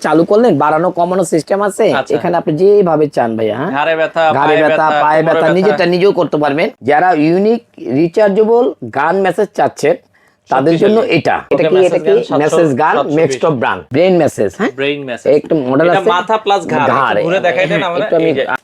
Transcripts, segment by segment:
চালু করলেন বাড়ানো কমানো সিস্টেম আছে। আচ্ছা। এখানে আপনি যেভাবে চান ভাইয়া হ্যাঁ? ঘাড়ে ব্যথা ঘাড়ে পায়ে ব্যথা পায়ে ব্যথা নিজেটা নিজেও করতে পারবেন। যারা ইউনিক রিচার্জেবল গান মেসেজ চাচ্ছেন তাদের জন্য এটা। এটা কি এটা কি massage gun next of brand brain massage হ্যাঁ? ব্রেইন মেসেজ একটা মডেল আছে মাথা প্লাস ঘাড়। ঘুরে দেখাই দেন হ্যাঁ, আমরা।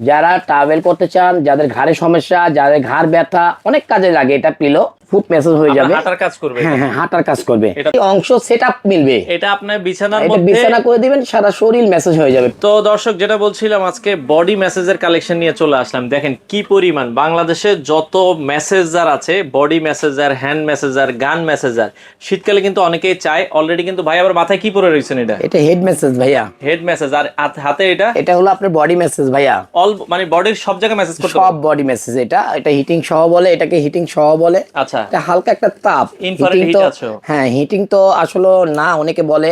যারা ট্রাভেল করতে চান যাদের ঘাড়ে সমস্যা যাদের ঘাড় ব্যথা অনেক কাজে লাগে এটা পিলো ফুট মেসেজ হয়ে যাবে। হাঁটার কাজ করবে। হ্যাঁ হ্যাঁ হাঁটার কাজ করবে। এই অংশ সেট মিলবে। এটা আপনার বিছানার এটা মধ্যে বিছানা করে দিবেন সারা শরীর মেসেজ হয়ে যাবে। তো দর্শক যেটা বলছিলাম আজকে বডি মেসেজের কালেকশন নিয়ে চলে আসলাম। দেখেন কি পরিমাণ। বাংলাদেশে যত মেসেজার আছে body massager hand massager gun massager শীতকালে কিন্তু অনেকেই চায়। অলরেডি কিন্তু ভাই আবার মাথায় কি পরে রয়েছেন এটা? এটা হেড মেসেজ ভাইয়া। হেড মেসেজ আর হাতে এটা? এটা হলো আপনার বডি মেসেজ ভাইয়া। অল মানে বডির সব জায়গায় মেসেজ করতে সব বডি মেসেজ এটা। এটা হিটিং সহ বলে এটাকে হিটিং সহ বলে। আচ্ছা। এটা হালকা একটা তাপ। ইনফ্রারেড হিট আছে। হ্যাঁ হিটিং তো আসলে না অনেকে বলে।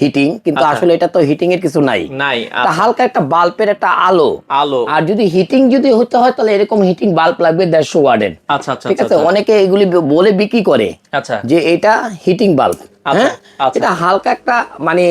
হিটিং কিন্তু আচ্ছা। আসলে এটা তো হিটিং এর কিছু নাই। নাই আচ্ছা, হালকা একটা বাল্বের একটা আলো। আলো। আর যদি হিটিং যদি হতে হয় তাহলে এরকম হিটিং বাল্ব লাগবে দেড়শো ওয়ার্ডের। আচ্ছা আচ্ছা ঠিক আছে? আচ্ছা, অনেকে এগুলি বলে বিক্রি করে আচ্ছা। যে এটা হিটিং বাল্ব। হ্যাঁ। এটা হালকা একটা মানে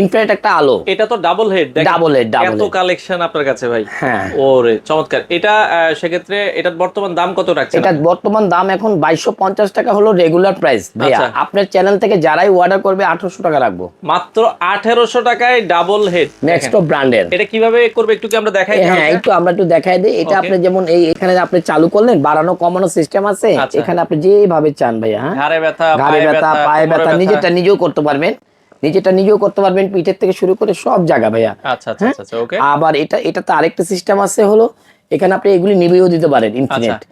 ইনফ্রারেড একটা আলো। এটা তো ডাবল হেড head, double এত কালেকশন আপনার কাছে ভাই। হ্যাঁ। ওরে চমৎকার। এটা সেক্ষেত্রে এটার বর্তমান দাম কত রাখছেন এটা বর্তমান দাম এখন বাইশশো পঞ্চাশ টাকা হলো রেগুলার প্রাইস ভাইয়া। আচ্ছা। আপনার চ্যানেল থেকে যারাই অর্ডার করবে আঠারোশো টাকা রাখব। মাত্র আঠেরোশো টাকায় ডাবল হেড নেক্সট ব্র্যান্ডের এটা কীভাবে করবে একটু কি আমরা দেখাই হ্যাঁ একটু আমরা একটু দেখাই দিই। এটা আপনি যেমন এই এখানে আপনি চালু করলেন বাড়ানো কমানো সিস্টেম আছে। আচ্ছা। এখানে আপনি যেভাবে চান ভাইয়া হ্যাঁ? ঘাড়ে ব্যথা পায়ে ব্যথা পায়ে ব্যথা। নিজেরটা নিজেও করতে পারবেন। নিজেরটা নিজেও করতে পারবেন পিঠের থেকে শুরু করে সব জায়গা ভাইয়া। আচ্ছা আচ্ছা হ্যাঁ? আচ্ছা ওকে। আবার এটা এটা তো আরেকটা সিস্টেম আছে হলো এখানে আপনি এগুলি নিবেও দিতে পারেন ইনফিনিট আচ্ছা,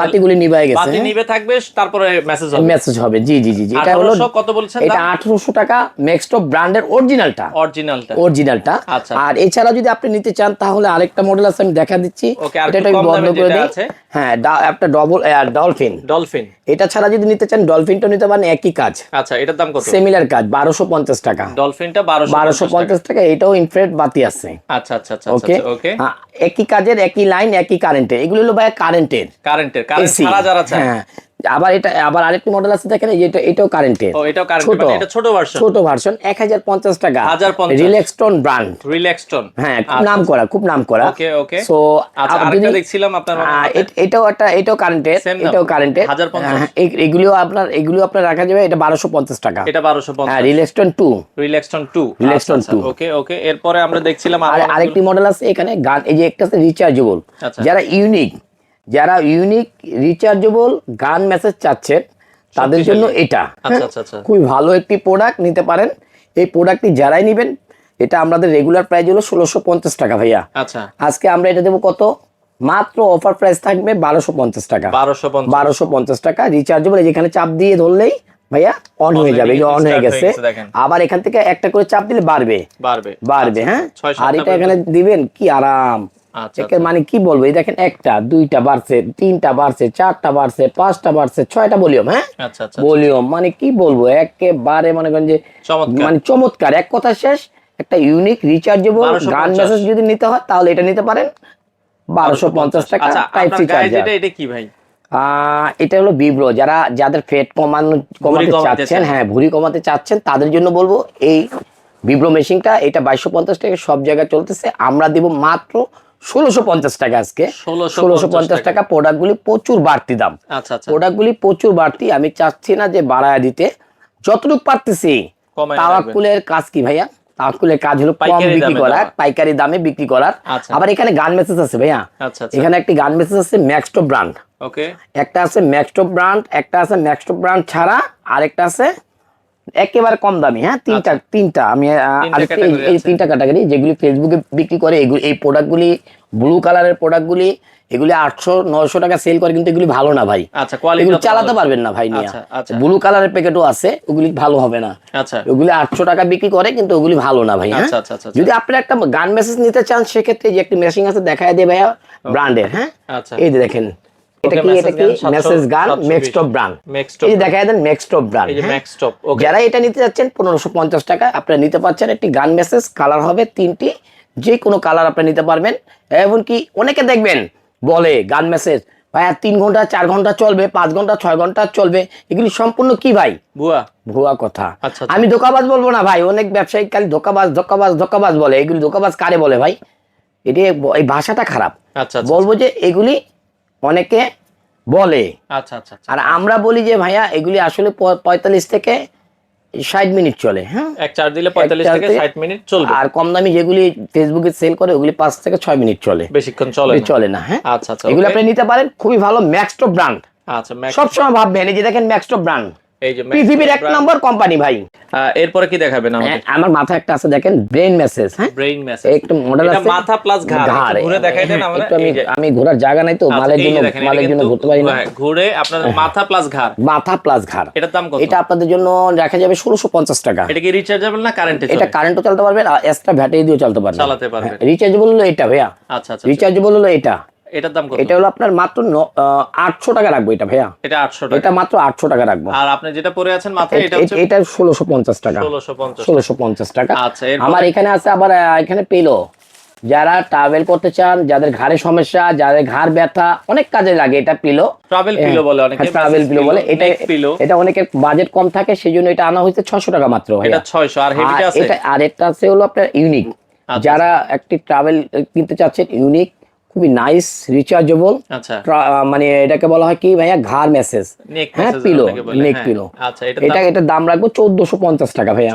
বাতিগুলি নিভাই গেছে বাতি নিবে থাকবে তারপরে মেসেজ হবে। মেসেজ হবে জি জি জি এটা হলো কত বলছেন এটা আঠারোশো টাকা নেক্সট ব্র্যান্ডের অরিজিনালটা অরিজিনালটা অরিজিনালটা আচ্ছা। আর এছাড়া যদি আপনি নিতে চান তাহলে আরেকটা মডেল আছে আমি দেখা দিচ্ছি। এটা বন্ধ করে দিই। হ্যাঁ একটা ডবল ডলফিন ডলফিন এটা ছাড়া যদি নিতে চান ডলফিনটা নিতে পারেন একই কাজ। আচ্ছা এটার দাম কত? সিমিলার কাজ বারোশো পঞ্চাশ টাকা। ডলফিনটা বারোশো বারোশো পঞ্চাশ টাকা এটাও ইনফ্রেড বাতি আছে। আচ্ছা আচ্ছা আচ্ছা ওকে ওকে একই কাজের একই লাইন একই কারেন্টের এগুলো হলো ভাই কারেন্টের কারেন্টের কারেন্ট ছাড়া যারা চায়। হ্যাঁ। আবার এটা আবার আরেকটি মডেল আছে দেখেন এটা এটাও কারেন্টের ও এটাও কারেন্ট ছোট। এটা ছোট ভার্সন ছোট ভার্সন এক হাজার পঞ্চাশ টাকা 1050 রিল্যাক্সটন ব্র্যান্ড রিল্যাক্সটন হ্যাঁ নাম করা খুব নাম করা ওকে ওকে। সো আচ্ছা আরেকটা দেখছিলাম আপনার এটাও একটা এটাও কারেন্টের? এটাও কারেন্টের 1050 এগুলিও আপনার এগুলিও আপনার রাখা যাবে এটা বারোশো পঞ্চাশ টাকা। এটা বারোশো হ্যাঁ পঞ্চাশ Relaxton two Relaxton two Relaxton 2 okay okay. এরপরে আমরা দেখছিলাম আর আরেকটি মডেল আছে এখানে গান এই যে একটা আছে রিচার্জেবল আচ্ছা। যারা ইউনিক যারা ইউনিক রিচার্জেবল গান মেসেজ চাচ্ছেন তাদের জন্য এটা। আচ্ছা আচ্ছা আচ্ছা। খুবই ভালো একটি প্রোডাক্ট নিতে পারেন। এই প্রোডাক্টটি যারাই নেবেন এটা আমাদের রেগুলার প্রাইস হলো ষোলোশো পঞ্চাশ টাকা ভাইয়া। আচ্ছা। আজকে আমরা এটা দেবো কত? মাত্র অফার প্রাইস থাকবে বারোশো পঞ্চাশ টাকা। বারোশো পঞ্চাশ। টাকা রিচার্জেবল যেখানে চাপ দিয়ে ধরলেই ভাইয়া অন হয়ে যাবে অন হয়ে গেছে। গেছে, আবার এখান থেকে একটা করে চাপ দিলে বাড়বে। বাড়বে। বাড়বে হ্যাঁ? আর এটা এখানে দিবেন কি? আরাম। আচ্ছা মানে কি বলব? এই দেখেন একটা দুইটা বাড়ছে তিনটা বাড়ছে চারটা বাড়ছে পাঁচটা বাড়ছে ছয়টা ভলিউম হ্যাঁ? আচ্ছা আচ্ছা ভলিউম মানে কি বলব? একেবারে মনে করেন যে মানে চমৎকার। এক কথা শেষ একটা ইউনিক রিচার্জেবল গান মেসেজ যদি নিতে হয় তাহলে এটা নিতে পারেন। বারোশো পঞ্চাশ টাকা আচ্ছা টাইপ সি চার্জার এটা কি ভাই? এটা হলো বিব্রো যারা যাদের ফেট কমানো কমাতে কমাতে চাচ্ছেন হ্যাঁ ভুঁড়ি কমাতে চাচ্ছেন তাদের জন্য বলব এই বিব্রো মেশিনটা এটা বাইশশো পঞ্চাশ টাকা সব জায়গায় চলতেছে। আমরা দিব মাত্র ষোলোশো পঞ্চাশ টাকা আজকে। 1650 ষোলোশো পঞ্চাশ টাকা। প্রোডাক্টগুলি প্রচুর বাড়তি দাম। আচ্ছা আচ্ছা। প্রোডাক্টগুলি প্রচুর বাড়তি আমি চাচ্ছি না যে বাড়ায় দিতে। যতটুকু পারতেছি তাওয়াক্কুলের কাজ কি ভাইয়া? তাওয়াক্কুলের কাজ হলো কম পাইকারি বিক্রি করা পাইকারি দামে বিক্রি করার। আচ্ছা। আবার এখানে গান মেসেজ আছে ভাইয়া। এখানে একটি গান মেসেজ আছে ম্যাক্সটো ব্র্যান্ড ওকে। একটা আছে ম্যাক্সটপ ব্র্যান্ড একটা আছে ম্যাক্সটপ ব্র্যান্ড ছাড়া আরেকটা আছে একেবারে কম দামি হ্যাঁ? তিনটা আমি আচ্ছা। তিনটা আরেকটা এই-। তিনটা ক্যাটাগরি যেগুলি ফেসবুকে বিক্রি করে এগুলি এই প্রোডাক্টগুলি ব্লু কালারের প্রোডাক্টগুলি এগুলি আটশো নয়শো টাকা সেল করে কিন্তু এগুলি ভালো না ভাই। আচ্ছা কোয়ালিটি চালাতে পারবেন না ভাই নিয়ে। ব্লু কালারের প্যাকেটও আছে ওগুলি ভালো হবে না। আচ্ছা। ওগুলি আটশো টাকা বিক্রি করে কিন্তু ওগুলি ভালো না ভাই হ্যাঁ? আচ্ছা আচ্ছা যদি আপনি একটা গান মেসেজ নিতে চান সেক্ষেত্রে যে একটি মেশিন আছে দেখায় দিয়ে ভাইয়া ব্র্যান্ডের হ্যাঁ? আচ্ছা। এই দেখেন এটা কি এটা কি? মেসেজ গান মেক্সটপ ব্র্যান্ড নেক্সট এই দেখায় দেন মেক্সটপ ব্র্যান্ড এই যে ম্যাক্স ওকে যারা এটা নিতে যাচ্ছেন পনেরোশো পঞ্চাশ টাকা আপনারা নিতে পারছেন একটি গান মেসেজ কালার হবে তিনটি যে কোনো কালার আপনি নিতে পারবেন। এমনকি অনেকে দেখবেন বলে গান মেসেজ ভাইয়া তিন ঘণ্টা চার ঘণ্টা চলবে পাঁচ ঘণ্টা ছয় ঘণ্টা চলবে এগুলি সম্পূর্ণ কি ভাই? বুয়া ভুয়া কথা। আচ্ছা, আচ্ছা। আমি ধোকাবাজ বলব না ভাই অনেক ব্যবসায়ী খালি ধোকাবাজ ধোকাবাজ ধোকাবাজ বলে। এগুলি ধোকাবাজ কারে বলে ভাই? এটি এই ভাষাটা খারাপ। আচ্ছা বলব যে এগুলি অনেকে বলে। আচ্ছা আচ্ছা আচ্ছা। আর আমরা বলি যে ভাইয়া এগুলি আসলে পঁয়তাল্লিশ থেকে ষাট মিনিট চলে হ্যাঁ? এক চার দিলে পঁয়তাল্লিশ থেকে ষাট মিনিট চলবে। আর কম দামি যেগুলি ফেসবুকে সেল করে ওগুলি পাঁচ থেকে ছয় মিনিট চলে। বেশিক্ষণ চলে চলে না হ্যাঁ? আচ্ছা আচ্ছা এগুলো আপনি নিতে পারেন খুবই ভালো ম্যাক্সটো ব্র্যান্ড আচ্ছা সবসময় ভাববেন এই যে দেখেন ম্যাক্সটো ব্র্যান্ড এই যে পৃথিবীর এক নম্বর কোম্পানি ভাই। এরপরে কি দেখাবেন হ্যাঁ, আমার মাথায় একটা আছে দেখেন ব্রেন মেসেজ হ্যাঁ? ব্রেইন মেসেজ একটু মডেল এটা আছে মাথা প্লাস ঘাড়। ঘুরে দেখাই দেন হ্যাঁ, আমরা আমি আমি ঘোরার জায়গা নাই তো আচ্ছা, মালের জন্য মালের জন্য ঘুরতে পারি না। হ্যাঁ, ঘুরে আপনার মাথা প্লাস ঘাড়। মাথা প্লাস ঘাড়। এটার দাম কত? এটা আপনাদের জন্য রাখা যাবে ষোলোশো পঞ্চাশ টাকা। এটা কি রিচার্জেবল না কারেন্টে এটা কারেন্টও চালাতে পারবেন আর এক্সট্রা ভ্যাটারি দিয়েও চালাতে পারবেন। চালাতে। রিচার্জেবল হলো এটা ভাইয়া। আচ্ছা আচ্ছা রিচার্জেবল হলো এটা। এটার দাম কত? এটা হলো আপনার মাত্র আটশো টাকা রাখব এটা ভাইয়া। এটা আটশো টাকা। এটা মাত্র আটশো টাকা রাখব। আর আপনি যেটা পরে আছেন মাথায় এটা হচ্ছে এটা ষোলোশো পঞ্চাশ টাকা। ষোলোশো পঞ্চাশ ষোলোশো পঞ্চাশ টাকা। আচ্ছা, আমার এখানে আছে আবার এখানে পেল। যারা ট্রাভেল করতে চান যাদের ঘাড়ে সমস্যা যাদের ঘাড় ব্যথা অনেক কাজে লাগে এটা পিলো। ট্রাভেল পিলো বলে অনেকে ট্রাভেল পিলো বলে। এটা পিলো। এটা অনেকের বাজেট কম থাকে সেই জন্য এটা আনা হয়েছে ছশো টাকা মাত্র এটা ভাইয়া। ছয়শো আর আর হেভিটা আছে? এটা আর এটা আছে হলো আপনার ইউনিক আচ্ছা, যারা একটি ট্রাভেল কিনতে চাচ্ছেন ইউনিক খুবই নাইস রিচার্জেবল আচ্ছা। মানে এটাকে বলা হয় কি ভাইয়া? ঘাড় মেসেজ হ্যাঁ পিলো নেক। পিলো এটা এটা দাম রাখব চোদ্দশো পঞ্চাশ টাকা ভাইয়া।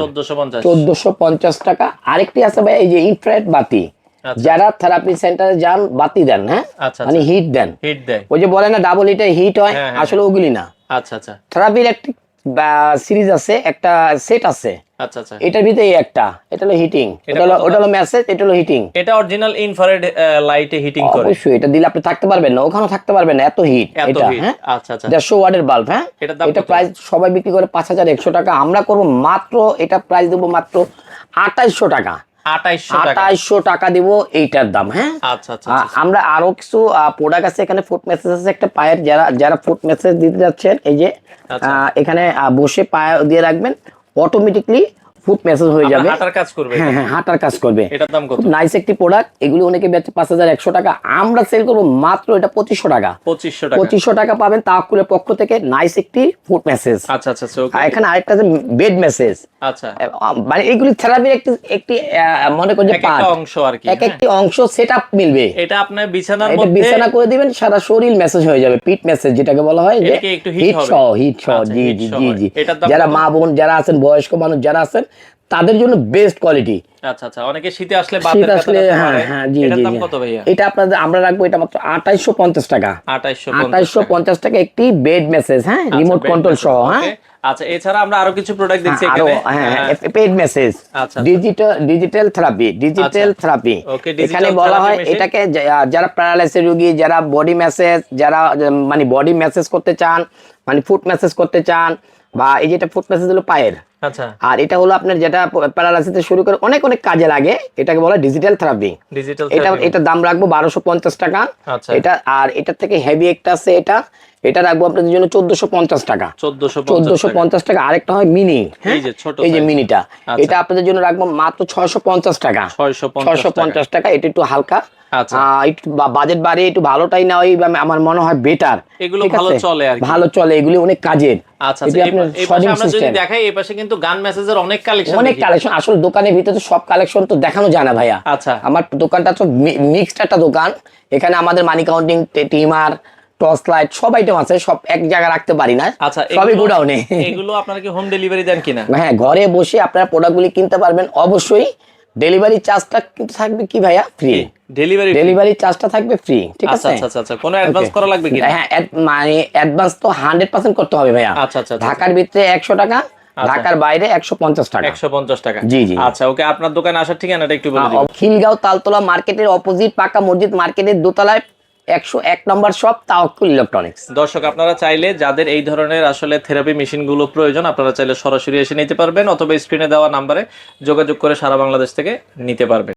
চোদ্দশো পঞ্চাশ। টাকা। আরেকটি আছে ভাই এই যে ইনফ্রারেড বাতি। আচ্ছা। যারা থেরাপি সেন্টারে যান বাতি দেন হ্যাঁ? আচ্ছা মানে হিট দেন। হিট দেয়। ওই যে বলে না ডাবল হিটে হিট হয় হ্যাঁ, হ্যাঁ, আসলে ওগুলি না। আচ্ছা আচ্ছা। থেরাপির একটি সিরিজ আছে একটা সেট আছে। আচ্ছা আচ্ছা। এটার ভিতরে একটা এটা হলো হিটিং এটা হলো ওটা হলো মেসেজ এটা হলো হিটিং এটা অরিজিনাল ইনফ্রারেড লাইটে হিটিং করে। অবশ্যই এটা দিলে আপনি থাকতে পারবেন না ওখানে থাকতে পারবেন না এত হিট এটা হ্যাঁ? আচ্ছা আচ্ছা। দেড়শো ওয়ার্ডের বাল্ব হ্যাঁ? এটা প্রাইস সবাই বিক্রি করে পাঁচ হাজার একশো টাকা আমরা করব মাত্র এটা প্রাইস দেবো মাত্র 2800 টাকা। আঠাইশশো টাকা। টাকা দিব এইটার দাম হ্যাঁ? আচ্ছা আচ্ছা আমরা আরও কিছু প্রোডাক্ট আছে এখানে ফুড মেসেজ আছে একটা পায়ের যারা যারা ফুড মেসেজ দিতে যাচ্ছেন এই যে আচ্ছা। এখানে বসে পায়ে দিয়ে রাখবেন অটোমেটিকলি মেসেজ হয়ে যাবে। হাঁটার কাজ করবে হ্যাঁ হ্যাঁ হাঁটার কাজ করবে। এটার দাম কত? নাইস একটি প্রোডাক্ট এগুলো অনেকে বেচে পাঁচ হাজার একশো টাকা। আমরা সেল করব মাত্র এটা টাকা। টাকা। টাকা পাবেন তাকুলের পক্ষ থেকে নাইস একটি মেসেজ আচ্ছা আচ্ছা আচ্ছা, আর এখানে আরেকটা আছে বেড মেসেজ আচ্ছা। মানে এগুলি থেরাপির একটি একটি মনে করেন যে পার্ট অংশ আর কি এক হ্যাঁ। একটি অংশ মিলবে। এটা আপনার বিছানার মধ্যে বিছানা করে দিবেন সারা শরীর মেসেজ হয়ে যাবে পিট মেসেজ যেটাকে বলা হয় যে হিট? সহ হিট সহ আচ্ছা, জি জি জি জি। যারা মা বোন যারা আছেন বয়স্ক মানুষ যারা আছেন তাদের জন্য বেস্ট কোয়ালিটি আচ্ছা আচ্ছা অনেকে শীতে আসলে শীত আসলে হ্যাঁ হ্যাঁ জি জি এটা আপনাদের আমরা রাখব এটা মাত্র পঞ্চাশ টাকা। পঞ্চাশ টাকা। একটি বেড মেসেজ হ্যাঁ রিমোট কন্ট্রোল সহ হ্যাঁ। আচ্ছা এছাড়া আমরা আরও কিছু প্রোডাক্ট দেখছি এখানে। হ্যাঁ পেড মেসেজ আচ্ছা। ডিজিটাল ডিজিটাল থেরাপি ডিজিটাল আচ্ছা। থেরাপি এখানে বলা হয় এটাকে যারা প্যারালাইসিস রোগী যারা বডি মেসেজ যারা মানে বডি মেসেজ করতে চান মানে ফুট মেসেজ করতে চান বা এই যেটা ফুট মেসেজ হলো পায়ের আচ্ছা আর এটা হলো আপনার যেটা প্যারালাইসিস শুরু করে অনেক অনেক কাজে লাগে এটাকে বলা ডিজিটাল থেরাপি ডিজিটাল এটা এটার দাম রাখব বারোশো পঞ্চাশ টাকা। আচ্ছা। এটা আর এটার থেকে হেভি একটা আছে এটা। এটা রাখব আপনাদের জন্য চোদ্দশো পঞ্চাশ টাকা। চোদ্দশো পঞ্চাশ টাকা। আরেকটা হয় মিনি এই যে ছোট এই যে মিনিটা আচ্ছা। এটা আপনাদের জন্য রাখব মাত্র ছয়শো পঞ্চাশ টাকা। ছয়শো পঞ্চাশ টাকা। এটা একটু হালকা। আচ্ছা। বাজেট বাড়িয়ে একটু ভালোটাই নেওয়া আমার মনে হয় বেটার এগুলো ভালো চলে ভালো চলে। এগুলি অনেক কাজের। আচ্ছা এটি আচ্ছা, আমরা যদি দেখাই এই পাশে কিন্তু গান মেসেজের অনেক কালেকশন অনেক কালেকশন আসলে দোকানের ভিতরে তো সব কালেকশন তো দেখানো যায় না ভাইয়া। আচ্ছা। আমার দোকানটা তো মিক্সড একটা দোকান। এখানে আমাদের money counting timer torch light সব আইটেম আছে সব এক জায়গায় রাখতে পারি না। আচ্ছা সবই গোডাউনে এগুলো আপনারা কি হোম ডেলিভারি দেন কিনা? হ্যাঁ ঘরে বসে আপনারা প্রোডাক্টগুলি কিনতে পারবেন। অবশ্যই ডেলিভারি চার্জটা কিন্তু থাকবে কি ভাইয়া? ফ্রি ডেলিভারি ডেলিভারি চার্জটা থাকবে ফ্রি ঠিক আচ্ছা আছে? আচ্ছা আচ্ছা, আচ্ছা। কোনো অ্যাডভান্স করা লাগবে কিনা? হ্যাঁ মানে অ্যাডভান্স তো হান্ড্রেড পার্সেন্ট করতে হবে ভাইয়া। আচ্ছা, আচ্ছা, আচ্ছা। ঢাকার ভিতরে একশো টাকা ঢাকার বাইরে একশো পঞ্চাশ টাকা। একশো পঞ্চাশ টাকা। জি, জি। আচ্ছা ওকে আপনার দোকানে আসার ঠিকানাটা একটু বলে খিলগাঁও তালতলা মার্কেটের অপোজিট পাকা মসজিদ মার্কেটের দোতলায় একশো এক নম্বর শপ তাওয়াক্কুল ইলেকট্রনিক্স। দর্শক আপনারা চাইলে যাদের এই ধরনের আসলে থেরাপি মেশিনগুলো প্রয়োজন আপনারা চাইলে সরাসরি এসে নিতে পারবেন অথবা স্ক্রিনে দেওয়া নাম্বারে যোগাযোগ করে সারা বাংলাদেশ থেকে নিতে পারবেন।